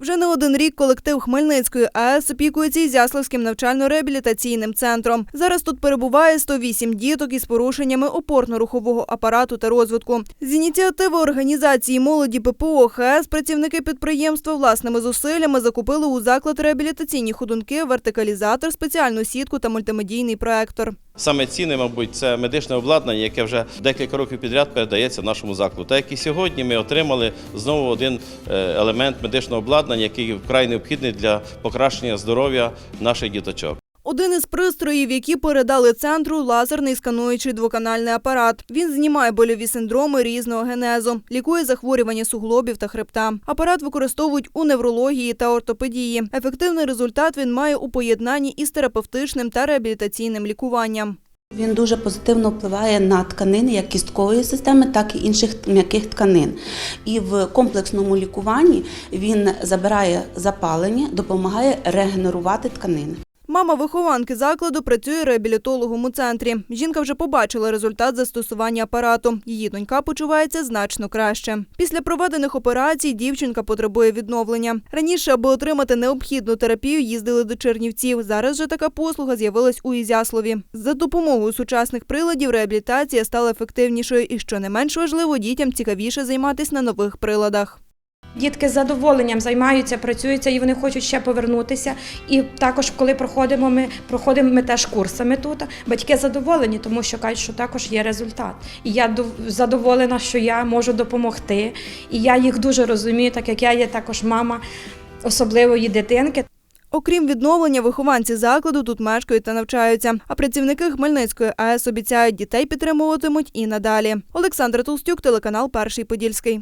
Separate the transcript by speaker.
Speaker 1: Вже не один рік колектив Хмельницької АЕС опікується Ізяславським навчально-реабілітаційним центром. Зараз тут перебуває 108 діток із порушеннями опорно-рухового апарату та розвитку. З ініціативи організації молоді ППО ХС працівники підприємства власними зусиллями закупили у заклад реабілітаційні ходунки, вертикалізатор, спеціальну сітку та мультимедійний проектор.
Speaker 2: Саме цінне, мабуть, це медичне обладнання, яке вже декілька років підряд передається нашому закладу. Так як і сьогодні ми отримали знову один е, елемент медичного обладнання, який вкрай необхідний для покращення здоров'я наших діточок.
Speaker 1: Один із пристроїв, які передали центру, лазерний скануючий двоканальний апарат. Він знімає больові синдроми різного генезу, лікує захворювання суглобів та хребта. Апарат використовують у неврології та ортопедії. Ефективний результат він має у поєднанні із терапевтичним та реабілітаційним лікуванням.
Speaker 3: Він дуже позитивно впливає на тканини як кісткової системи, так і інших м'яких тканин. І в комплексному лікуванні він забирає запалення, допомагає регенерувати тканини.
Speaker 1: Мама вихованки закладу працює реабілітологом у центрі. Жінка вже побачила результат застосування апарату. Її донька почувається значно краще. Після проведених операцій дівчинка потребує відновлення. Раніше, аби отримати необхідну терапію, їздили до Чернівців. Зараз же така послуга з'явилась у Ізяславі. За допомогою сучасних приладів реабілітація стала ефективнішою і, що не менш важливо, дітям цікавіше займатися на нових приладах.
Speaker 4: Дітки з задоволенням займаються, працюються і вони хочуть ще повернутися. І також, коли проходимо, ми проходимо ми теж курсами тут. Батьки задоволені, тому що кажуть, що також є результат. І я задоволена, що я можу допомогти. І я їх дуже розумію, так як я є також мама особливої дитинки.
Speaker 1: Окрім відновлення, вихованці закладу тут мешкають та навчаються. А працівники Хмельницької АЕС обіцяють, дітей підтримуватимуть і надалі. Олександра Толстюк, телеканал Перший Подільський.